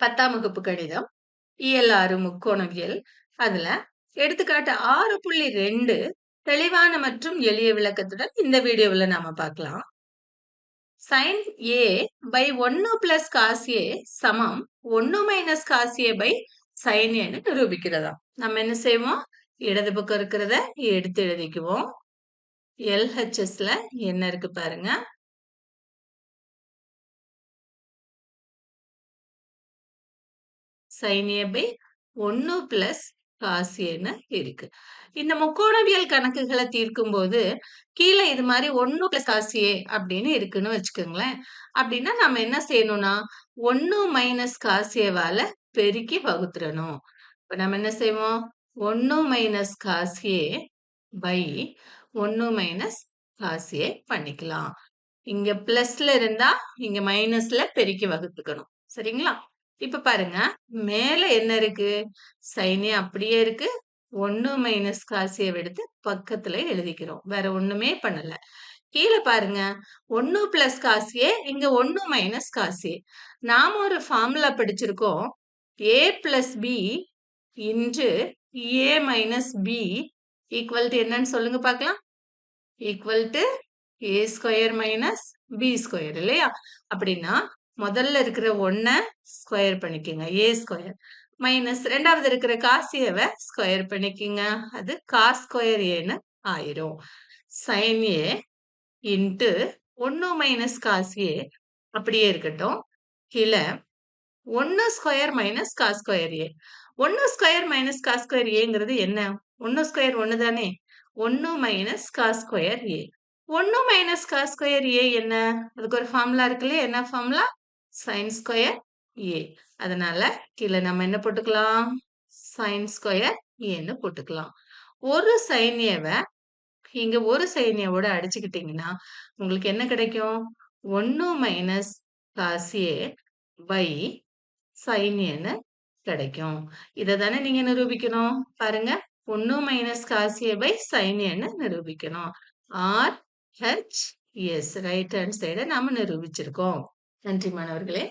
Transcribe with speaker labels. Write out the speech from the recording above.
Speaker 1: பத்தாம் வகுப்பு கணிதம் இயல் ஆறு முக்கோணவியல் அதுல எடுத்துக்காட்டு ஆறு புள்ளி ரெண்டு தெளிவான மற்றும் எளிய விளக்கத்துடன் இந்த வீடியோவில் நாம பார்க்கலாம். சைன் ஏ பை ஒன்னு பிளஸ் காஸ் ஏ சமம் ஒன்னு minus cos A by sine ஏன்னு நிரூபிக்கிறதா நம்ம என்ன செய்வோம்? இடது பக்கம் இருக்கிறத எடுத்து எழுதிக்குவோம். எல்ஹெச்எஸ்ல என்ன இருக்கு பாருங்க? சைன் ஏ பை ஒன்னு பிளஸ் காஸ் ஏன்னு இருக்கு. இந்த முக்கோணவியல் கணக்குகளை தீர்க்கும் போது கீழே இது மாதிரி ஒன்னு பிளஸ் காஸ் ஏ அப்படின்னு இருக்குன்னு வச்சுக்கோங்களேன். அப்படின்னா நம்ம என்ன செய்யணும்னா ஒன்னு மைனஸ் காஸ் ஏவால பெருக்கி வகுத்துறணும். இப்போ நம்ம என்ன செய்வோம்? ஒன்னு மைனஸ் காஸ் ஏ பை ஒன்னு மைனஸ் காஸ் ஏ பண்ணிக்கலாம். இங்க பிளஸ்ல இருந்தா இங்க மைனஸ்ல பெருக்கி வகுத்துக்கணும். சரிங்களா? இப்ப பாருங்க. மேல என்ன இருக்கு? சைனே அப்படியே இருக்கு. ஒன்னு மைனஸ் காசியை எடுத்து பக்கத்துல எழுதிக்கிறோம். வேற ஒண்ணுமே பண்ணல. கீழே பாருங்க. ஒன்னு பிளஸ் காசியே இங்க ஒன்னு மைனஸ் காசியே நாம ஒரு ஃபார்முலா படிச்சிருக்கோம். A plus B into A minus B equal to என்னன்னு சொல்லுங்க பார்க்கலாம். Equal to A square minus B square இல்லையா? அப்படின்னா முதல்ல இருக்கிற ஒன்றை ஸ்கொயர் பண்ணிக்கோங்க. ஏ ஸ்கொயர் மைனஸ் ரெண்டாவது இருக்கிற காசியவை ஸ்கொயர் பண்ணிக்கோங்க. அது காஸ் ஸ்கொயர் ஏன்னு ஆயிரும். சைன் ஏ இன்ட்டு ஒன்று மைனஸ் காசியே ஏ அப்படியே இருக்கட்டும். கீழே ஒன்று square minus cos square A ஒன்று ஸ்கொயர் மைனஸ் காஸ் ஸ்கொயர் ஏங்கிறது என்ன? ஒன்று ஸ்கொயர் ஒன்று தானே? ஒன்று மைனஸ் காஸ் ஸ்கொயர் ஏ ஒன்று மைனஸ் காஸ் ஸ்கொயர் ஏ என்ன? அதுக்கு ஒரு ஃபார்முலா இருக்குல்ல என்ன ஃபார்முலா சைன் ஸ்கொயர் ஏ அதனால கீழே நம்ம என்ன போட்டுக்கலாம்? சைன் ஸ்கொயர் ஏன்னு போட்டுக்கலாம். ஒரு சைன் இங்க ஒரு சைன் அடிச்சுக்கிட்டீங்கன்னா உங்களுக்கு என்ன கிடைக்கும்? ஒன்னு மைனஸ் காசியே பை சைன் கிடைக்கும். இதை தானே நீங்க நிரூபிக்கணும்? பாருங்க. ஒன்னு minus cos A by sine நிரூபிக்கணும். R H S right hand சைடை நாம நிரூபிச்சிருக்கோம். நன்றி மாணவர்களே.